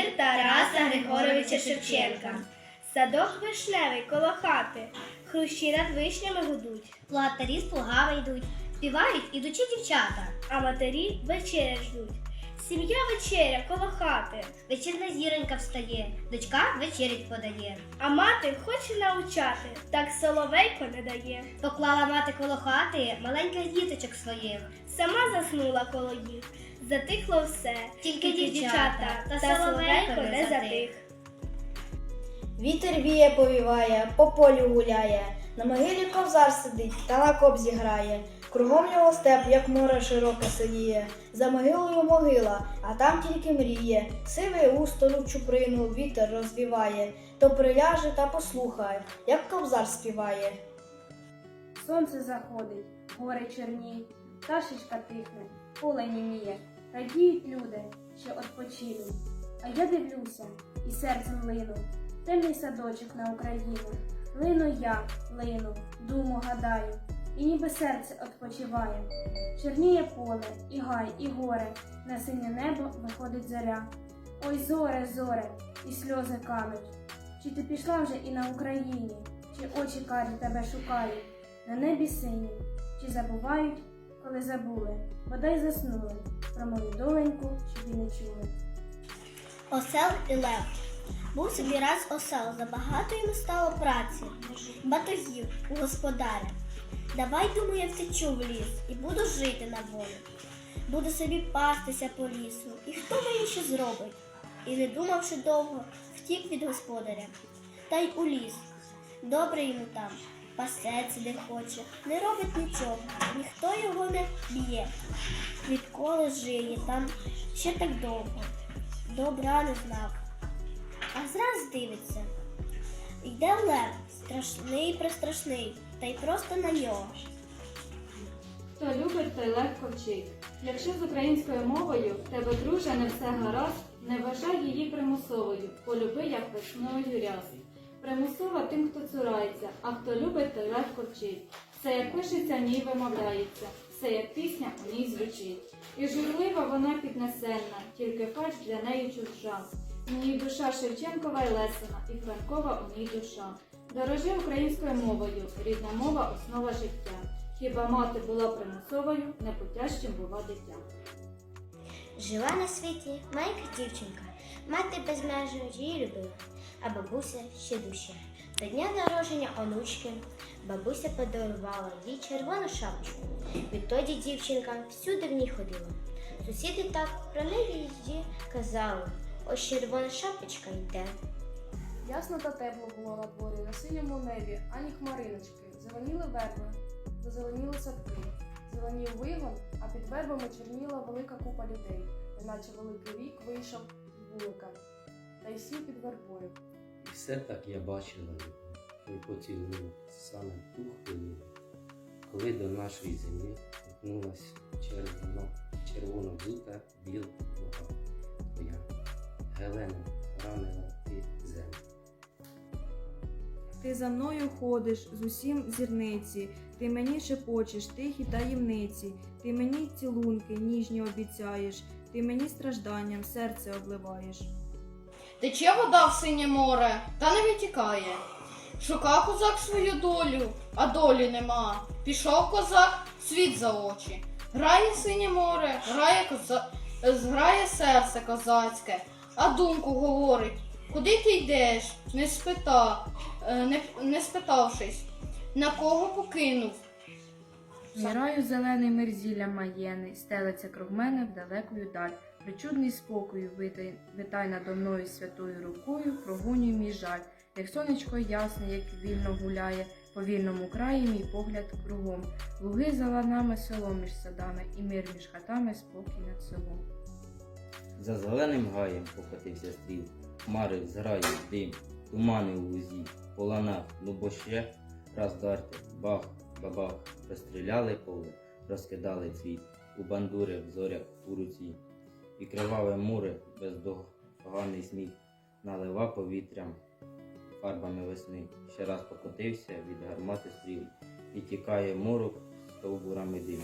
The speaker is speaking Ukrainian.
твір Тараса Григоровича Шевченка. Садок вишневий коло хати, хрущі над вишнями гудуть, Платарі з плугами йдуть, співають ідучі дівчата. а матері вечеря ждуть. Сім'я вечеря коло хати, Вечірна зіронька встає, дочка вечерять подає. а мати хоче научати, так соловейко не дає. Поклала мати коло хати маленьких діточок своїх. Сама заснула коло їх, затихло все, Тільки дівчата, та соловейко не затих. Вітер віє повіває, по полю гуляє, на могилі ковзар сидить та на кобзі грає. Кругом його степ, як море широке синіє. За могилою могила, а там тільки мріє. Сивий устолу чуприну вітер розвіває, то приляже та послухає, як ковзар співає. Сонце заходить, гори чорні, пташечка тихне, поле німіє, радіють люди, що odpoчили. А я дивлюся і серцем лину, темний садочок на Україну. Лину я, лину, думу гадаю, і ніби серце odpoчиває. Чорніє поле, і гай, і горе, на синє небо виходить заря. Ой, зоре, зоре, і сльози кануть. Чи ти пішла вже і на Україні, чи очі карі тебе шукають? на небі синім, чи забувають, коли забули, бодай заснули, про мою доленьку, щоб і не чули. Осел і лев. Був собі раз осел, забагато йому стало праці, батогів у господаря. Давай, думаю, втечу в ліс і буду жити на волі. Буду собі пастися по лісу, і хто мені що зробить? І не думавши довго, втік від господаря. Та й у ліс. Добре йому там, пасеться де хоче, не робить нічого, ніхто його не б'є. Відколи жиє там ще так довго добра не знав. А зраз дивиться. Йде лев, страшний престрашний, та й просто на нього. Хто любить, той легко вчить. Якщо з українською мовою в тебе, друже, не все гаразд, не вважай її примусовою, полюби, як весною ряс. Примусова тим, хто цурається, а хто любить, той легко вчить. Все, як пишеться, в ній вимовляється, все, як пісня у ній звучить. І журлива вона піднесенна, тільки фальш для неї чужа. В ній душа Шевченкова й Лесина, і Франкова у ній душа. Дорожи українською мовою, рідна мова основа життя. Хіба мати була примусовою, непотяжчим бува дитя. Жила на світі маленька дівчинка, мати безмежно її любила, а бабуся ще дужче. До дня народження онучки бабуся подарувала їй червону шапочку. Відтоді дівчинка всюди в ній ходила. Сусіди так про неї її казали. Ось червона шапочка йде. Ясно та тепло було на дворі, на синьому небі, ані хмариночки. Зеленіли верби, зазеленіли садки. Зеленів вигон, а під вербами чорніла велика купа людей, неначе великий вік вийшов з вулика та й сів під вербою. І все так я бачила і поцілую саме ту хвилину, коли до нашої землі торкнулась червоно, червоно взута біла твоя. Гелена ранила Ти за мною ходиш з усім зірниці, ти мені шепочеш тихі таємниці, ти мені цілунки ніжні обіцяєш, ти мені стражданням серце обливаєш. Тече вода в синє море, та не витікає. Шукав козак свою долю, а долі нема. Пішов козак, світ за очі. Грає синє море, грає коза... зграє серце козацьке, а думку говорить, куди ти йдеш, не спитав, е, не, не спитавшись, на кого покинув. Зіраю зелений мир зілля маєни, стелиться круг мене в далекую даль. Причудний спокою витай, витай надо мною святою рукою, прогонюй мій жаль, як сонечко ясне, як вільно гуляє, по вільному краї мій погляд кругом. Луги за ланами село між садами, і мир між хатами, спокій над селом. За зеленим гаєм покотився стріл, хмари зграють дим, тумани у лузі, по ланах, лубоще, раз дарти, бах, бабах, розстріляли поле, розкидали цвіт, у бандури в зорях у руці, і криваве море бездоганий сміх, налива повітрям фарбами весни, ще раз покотився від гармати стріл, і тікає морок стовбурами дим.